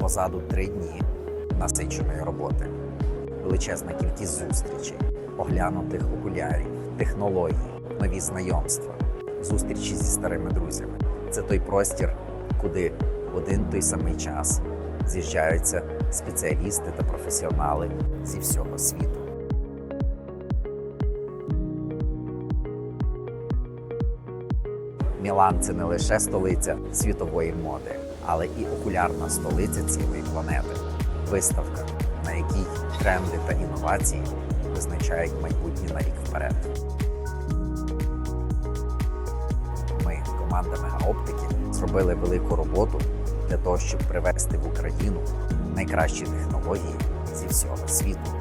Позаду три дні насиченої роботи, величезна кількість зустрічей, оглянутих окулярів, технологій, нові знайомства, зустрічі зі старими друзями. Це той простір, куди в один той самий час з'їжджаються спеціалісти та професіонали зі всього світу. Мілан це не лише столиця світової моди, але і окулярна столиця цілої планети. Виставка, на якій тренди та інновації визначають майбутнє на рік вперед. Ми, команда Мегаоптики, зробили велику роботу для того, щоб привезти в Україну найкращі технології зі всього світу.